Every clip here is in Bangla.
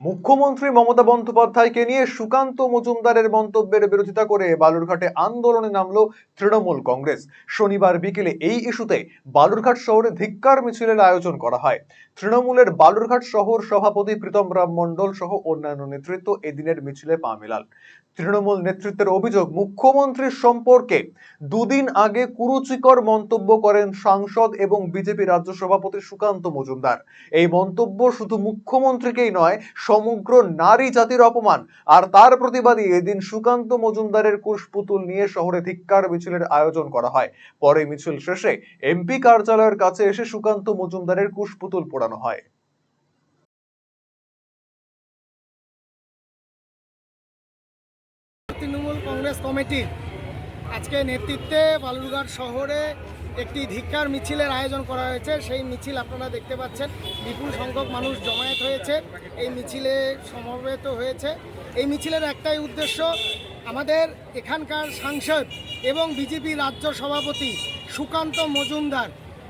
মুখ্যমন্ত্রী মমতা বন্দ্যোপাধ্যায়কে নিয়ে সুকান্ত মজুমদারের মন্তব্যের বিরোধিতা করে বালুরঘাটে আন্দোলনে নামলো তৃণমূল কংগ্রেস। শনিবার বিকেলে এই ইস্যুতে বালুরঘাট শহরে ধিক্কার মিছিলের আয়োজন করা হয়। তৃণমূলের বালুরঘাট শহর সভাপতি প্রীতম রাম মণ্ডল সহ অন্যান্য নেতৃত্ব এদিনের মিছিলে পা মেলান। তৃণমূল নেতৃত্বের অভিযোগ, মুখ্যমন্ত্রীর সম্পর্কে দুদিন আগে কুরুচিকর মন্তব্য করেন সাংসদ এবং বিজেপি রাজ্য সভাপতি সুকান্ত মজুমদার। এই মন্তব্য শুধু মুখ্যমন্ত্রীকেই নয় সমগ্র নারী জাতির অপমান। আর তার প্রতিবাদী এদিন সুকান্ত মজুমদারের কুশপুতুল নিয়ে শহরে ধিক্কার মিছিলের আয়োজন করা হয়। পরে মিছিল শেষে এমপি কার্যালয়ের কাছে এসে সুকান্ত মজুমদারের কুশপুতুল পোড়ানো হয়। তৃণমূল কংগ্রেস কমিটির আজকে নেতৃত্বে বালুরঘাট শহরে একটি ধিক্কার মিছিলের আয়োজন করা হয়েছে। সেই মিছিল আপনারা দেখতে পাচ্ছেন। বিপুল সংখ্যক মানুষ জমায়েত হয়েছে। এই মিছিলে সমবেত হয়েছে। এই মিছিলের একটাই উদ্দেশ্য আমাদের এখানকার সাংসদ এবং বিজেপি রাজ্য সভাপতি সুকান্ত মজুমদার।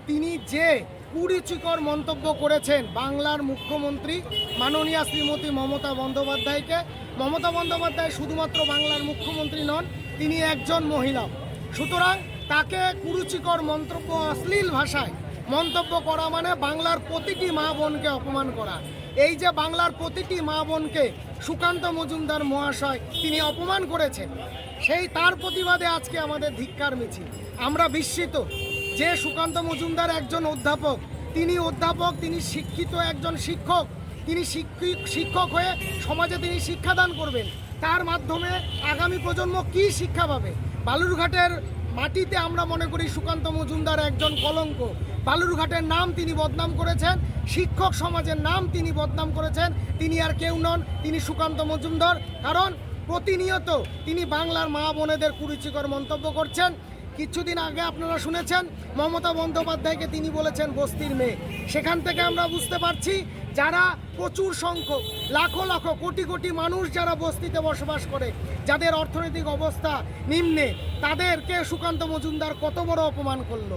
তিনি যে কুরুচিকর মন্তব্য করেছেন বাংলার মুখ্যমন্ত্রী মাননীয়া শ্রীমতী মমতা বন্দ্যোপাধ্যায়কে। মমতা বন্দ্যোপাধ্যায় শুধুমাত্র বাংলার মুখ্যমন্ত্রী নন, তিনি একজন মহিলা। সুতরাং তাকে কুরুচিকর মন্তব্য, অশ্লীল ভাষায় মন্তব্য করা মানে বাংলার প্রতিটি মা বোনকে অপমান করা। এই যে বাংলার প্রতিটি মা বোনকে সুকান্ত মজুমদার মহাশয় তিনি অপমান করেছেন, সেই তার প্রতিবাদে আজকে আমাদের ধিক্কার মিছিল। আমরা বিস্মিত যে সুকান্ত মজুমদার একজন অধ্যাপক, তিনি অধ্যাপক, তিনি শিক্ষিত একজন শিক্ষক, তিনি শিক্ষিক হয়ে সমাজে তিনি শিক্ষাদান করবেন। তার মাধ্যমে আগামী প্রজন্ম কি শিক্ষা পাবে? বালুরঘাটের মাটিতে আমরা মনে করি সুকান্ত মজুমদার একজন কলঙ্ক। বালুরঘাটের নাম তিনি বদনাম করেছেন, শিক্ষক সমাজের নাম তিনি বদনাম করেছেন, তিনি আর কেউ নন, তিনি সুকান্ত মজুমদার। কারণ প্রতিনিয়ত তিনি বাংলার মা বোনেদের কুরুচিকর মন্তব্য করছেন। কিছুদিন আগে আপনারা শুনেছেন, মমতা বন্দ্যোপাধ্যায়কে তিনি বলেছেন বস্তির মেয়ে। সেখান থেকে আমরা বুঝতে পারছি যারা প্রচুর সংখ্যক, লাখো লাখো, কোটি কোটি মানুষ যারা বস্তিতে বসবাস করে, যাদের অর্থনৈতিক অবস্থা নিম্নে, তাদেরকে সুকান্ত মজুমদার কত বড় অপমান করল।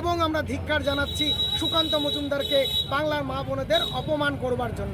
এবং আমরা ধিক্কার জানাচ্ছি সুকান্ত মজুমদারকে বাংলার মা বোনেদের অপমান করবার জন্য।